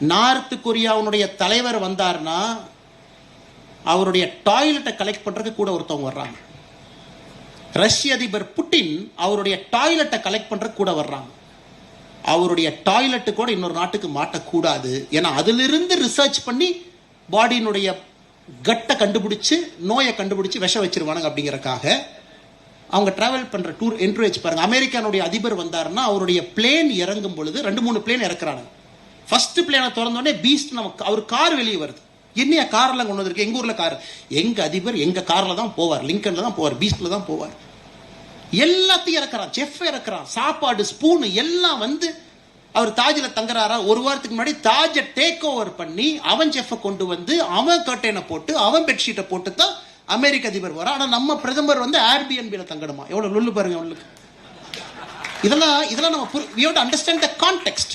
North கொரியாவுடைய தலைவர் வந்தார்னா அவருடைய டாய்லெட்டை கலெக்ட் பண்றதுக்கு கூட ஒருத்தவங்க வர்றாங்க. ரஷ்ய அதிபர் புட்டின் அவருடைய டாய்லெட்டை கலெக்ட் பண்றதுக்கு கூட வர்றாங்க. அவருடைய டாய்லெட்டு கூட இன்னொரு நாட்டுக்கு மாட்டக்கூடாது ஏன்னா அதிலிருந்து ரிசர்ச் பண்ணி பாடியினுடைய கட்டை கண்டுபிடிச்சு நோயை கண்டுபிடிச்சு விஷம் வச்சிருவானுங்க அப்படிங்கறக்காக அவங்க டிராவல் பண்ற டூர் என்கரேஜ் பாருங்க. அமெரிக்கானுடைய அதிபர் வந்தாருன்னா அவருடைய பிளேன் இறங்கும் பொழுது ரெண்டு மூணு பிளேன் இறக்குறாங்க ஃபர்ஸ்ட் பிளேனை திறந்தோடனே பீஸ்ட் நமக்கு அவர் கார் வெளியே வருது. என்னைய கார்லாம் கொண்டு வந்திருக்கு? எங்கள் ஊரில் கார் எங்கள் அதிபர் எங்கள் காரில் தான் போவார். லிங்கனில் தான் போவார். பீஸ்டில் தான் போவார். எல்லாத்தையும் இறக்குறான் செஃப் இறக்குறான் சாப்பாடு ஸ்பூனு எல்லாம் வந்து அவர் தாஜில் தங்குறாரா? ஒரு வாரத்துக்கு முன்னாடி தாஜை டேக் ஓவர் பண்ணி அவன் செஃப்பை கொண்டு வந்து அவன் கர்டைனை போட்டு அவன் பெட்ஷீட்டை போட்டு தான் அமெரிக்க அதிபர் வரான் ஆனால் நம்ம பிரதமர் வந்து ஆர்பிஎன்பியில் தங்கணுமா? எவ்வளோ லுல்லு பாருங்க அவங்களுக்கு. இதெல்லாம் இதெல்லாம் நம்ம வி அண்டர்ஸ்டாண்ட் த கான்டெக்ட்